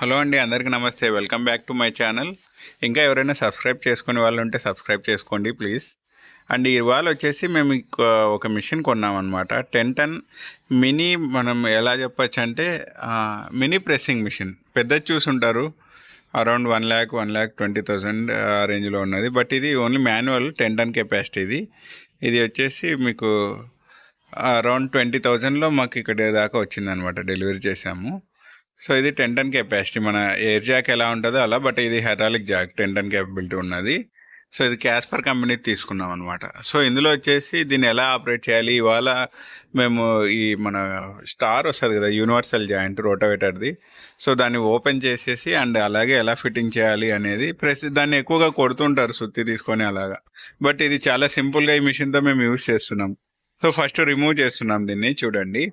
Hello అండి అందరికీ నమస్తే. Welcome back to my channel ఇంకా ఎవరైనా సబ్స్క్రైబ్ చేసుకునే వాళ్ళు ఉంటే సబ్స్క్రైబ్ చేసుకోండి ప్లీజ్ అండ్ ఇవాళ వచ్చేసి మేము ఒక మిషన్ కొన్నామన్నమాట. టెన్ టన్ మినీ మనం ఎలా చెప్పచ్చు అంటే మినీ ప్రెస్సింగ్ మిషన్ పెద్దది చూసుంటారు around one lakh one lakh twenty thousand ఆ రేంజ్లో ఉన్నది. బట్ ఇది only manual ten ton capacity ఇది. ఇది వచ్చేసి మీకు అరౌండ్ ట్వంటీ థౌజండ్లో మాకు ఇక్కడ దాకా వచ్చిందనమాట డెలివరీ చేసాము సో ఇది టెన్ టన్ కెపాసిటీ మన ఎయిర్ జాక్ ఎలా ఉంటుందో అలా బట్ ఇది hydraulic jack ten ton capability ఉన్నది. సో ఇది క్యాస్పర్ కంపెనీ తీసుకున్నాం అనమాట సో ఇందులో వచ్చేసి దీన్ని ఎలా ఆపరేట్ చేయాలి? ఇవాళ మేము ఈ మన స్టార్ వస్తుంది కదా యూనివర్సల్ జాయింట్ రోటోవేటర్ది సో దాన్ని ఓపెన్ చేసేసి అండ్ అలాగే ఎలా ఫిట్టింగ్ చేయాలి అనేది ప్రెస్ దాన్ని ఎక్కువగా కొడుతుంటారు సుత్తి తీసుకొని అలాగా. బట్ ఇది చాలా సింపుల్గా ఈ మిషన్తో మేము యూస్ చేస్తున్నాం. సో ఫస్ట్ రిమూవ్ చేస్తున్నాం దీన్ని చూడండి.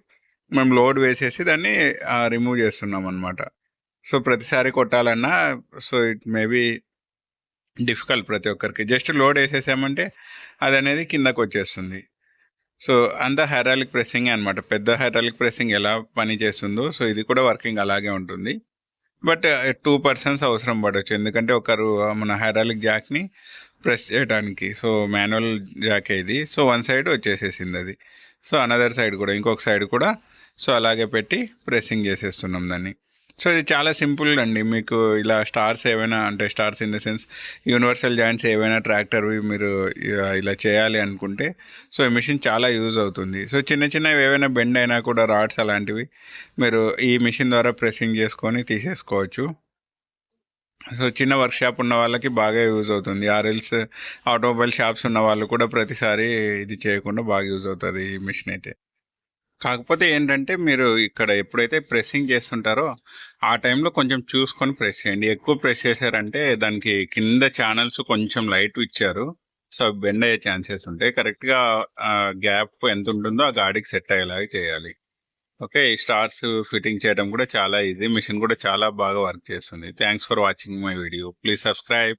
మేము లోడ్ వేసేసి దాన్ని రిమూవ్ చేస్తున్నాం అనమాట సో ప్రతిసారి కొట్టాలన్నా సో ఇట్ మేబీ డిఫికల్ట్ ప్రతి ఒక్కరికి. జస్ట్ లోడ్ వేసేసామంటే అది అనేది కిందకు వచ్చేస్తుంది సో అంత హైడ్రాలిక్ ప్రెస్సింగ్ అనమాట పెద్ద హైడ్రాలిక్ ప్రెస్సింగ్ ఎలా పని చేస్తుందో సో ఇది కూడా వర్కింగ్ అలాగే ఉంటుంది. బట్ టూ పర్సన్స్ అవసరం పడవచ్చు ఎందుకంటే ఒకరు మన హైడ్రాలిక్ జాక్ని ప్రెస్ చేయడానికి సో మాన్యువల్ జాకే ఇది. సో వన్ సైడ్ వచ్చేసేసింది అది సో అనదర్ సైడ్ కూడా ఇంకొక సైడ్ కూడా. సో అలాగే పెట్టి ప్రెస్సింగ్ చేసేస్తున్నాం దాన్ని. సో ఇది చాలా సింపుల్ అండి. మీకు ఇలా స్టార్స్ ఏవైనా అంటే stars in the sense universal joints ఏవైనా ట్రాక్టర్వి మీరు ఇలా చేయాలి అనుకుంటే సో ఈ మిషన్ చాలా యూజ్ అవుతుంది. సో చిన్న చిన్నవి ఏవైనా బెండ్ అయినా కూడా రాడ్స్ అలాంటివి మీరు ఈ మిషన్ ద్వారా ప్రెస్సింగ్ చేసుకొని తీసేసుకోవచ్చు. సో చిన్న వర్క్ షాప్ ఉన్న వాళ్ళకి బాగా యూజ్ అవుతుంది. ఆర్ఎల్స్ ఆటోమొబైల్ షాప్స్ ఉన్న వాళ్ళు కూడా ప్రతిసారి ఇది చేయకుండా బాగా యూజ్ అవుతుంది ఈ మిషన్ అయితే. కాకపోతే ఏంటంటే మీరు ఇక్కడ ఎప్పుడైతే ప్రెస్సింగ్ చేస్తుంటారో ఆ టైంలో కొంచెం చూసుకొని ప్రెస్ చేయండి. ఎక్కువ ప్రెస్ చేశారంటే దానికి కింద ఛానల్స్ కొంచెం లైట్ ఇచ్చారు. సో బెండ్ అయ్యే ఛాన్సెస్ ఉంటాయి. కరెక్ట్గా గ్యాప్ ఎంత ఉంటుందో ఆ గాడికి సెట్ అయ్యేలాగా చేయాలి. ఓకే స్టార్స్ ఫిట్టింగ్ చేయడం కూడా చాలా ఈజీ. మిషన్ కూడా చాలా బాగా వర్క్ చేస్తుంది. Thanks for watching my video. Please subscribe.